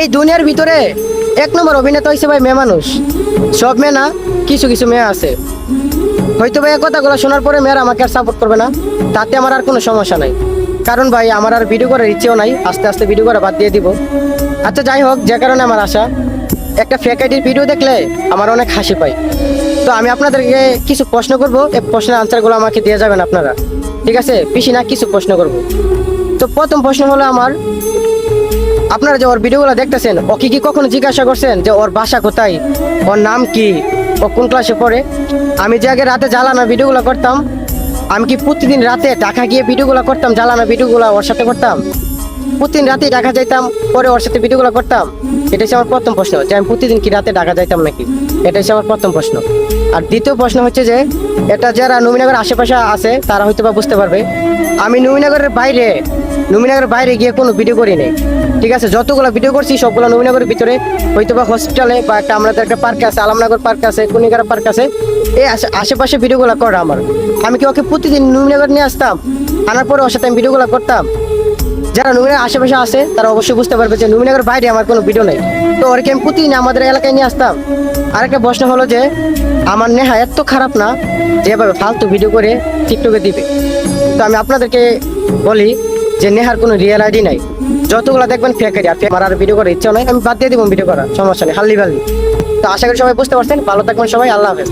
এই দুনিয়ার ভিতরে এক নম্বর অভিনেতা হয়েছে ভাই মেয়ে মানুষ। সব মেয়ে না, কিছু কিছু মেয়ে আছে। হয়তো ভাই কথাগুলো শোনার পরে মেয়েরা আমাকে আর সাপোর্ট করবে না। তাতে আমার আর কোনো সমস্যা নাই। কারণ ভাই আমার আর ভিডিও করার ইচ্ছেও নাই, আস্তে আস্তে ভিডিও করা বাদ দিয়ে দিব। আচ্ছা যাই হোক, যে কারণে আমার আশা, একটা ফেক আইডির ভিডিও দেখলে আমার অনেক হাসি পাই তো আমি আপনাদেরকে কিছু প্রশ্ন করব, এই প্রশ্নের আনসারগুলো আমাকে দিয়ে যাবেন আপনারা। ঠিক আছে? পিসি না, কিছু প্রশ্ন করব। তো প্রথম প্রশ্ন হলো আমার আপনারা যে ওর ভিডিওগুলো দেখতেছেন, ও কি কি কখনো জিজ্ঞাসা করছেন যে ওর বাসা কোথায়? ওর নাম কি? ও কোন ক্লাসে পড়ে? আমি যে আগে রাতে জ্বালানা ভিডিওগুলো করতাম, আমি কি প্রতিদিন রাতে ঢাকা গিয়ে ভিডিওগুলো করতাম, জ্বালানা ভিডিওগুলো ওর সাথে করতাম? প্রতিদিন রাতে ঢাকা যাইতাম, পরে ওর সাথে ভিডিওগুলো করতাম? এটা আমার প্রথম প্রশ্ন, যে আমি প্রতিদিন কি রাতে ঢাকা যাইতাম নাকি? এটা হচ্ছে আমার প্রথম প্রশ্ন। আর দ্বিতীয় প্রশ্ন হচ্ছে যে, এটা যারা নবীনগর আশেপাশে আছে, তারা হয়তো বা বুঝতে পারবে, আমি নবীনগরের বাইরে নবীনগরের বাইরে গিয়ে কোনো ভিডিও করি নাই। ঠিক আছে, যতগুলো ভিডিও করছি, সবগুলো নবীনগরের ভিতরে হয়তো বা হসপিটালে বা একটা আমাদের একটা পার্ক আছে, আলমনগর পার্ক আছে কুনিগারা পার্ক আছে। এই আশেপাশে ভিডিওগুলো করা আমার। আমি কি ওকে প্রতিদিন নবীনগর নিয়ে আসতাম? আনার পরে ওর সাথে আমি ভিডিওগুলো করতাম। যারা নুমিনার আশেপাশে আছে, তারা অবশ্যই বুঝতে পারবে যে নুমিনগর বাইরে আমার কোনো ভিডিও নেই। তো ওরকে আমি প্রতিদিন আমাদের এলাকায় নিয়ে আসতাম। আরেকটা প্রশ্ন হলো যে, আমার নেহা এত খারাপ না যেভাবে ফালতু ভিডিও করে টিকটকে দিবে? তো আমি আপনাদেরকে বলি যে নেহার কোনো রিয়েল আইডি নাই। যতগুলো দেখবেন ফেক আইডি আর আমার আর ভিডিও করার ইচ্ছা নাই, আমি বাদ দিয়ে দিব ভিডিও করা সমস্যা নেই, হাল্লি ভাল্লি তো আশা করি সবাই বুঝতে পারছেন, ভালো থাকবেন সবাই, আল্লাহ হাফেজ।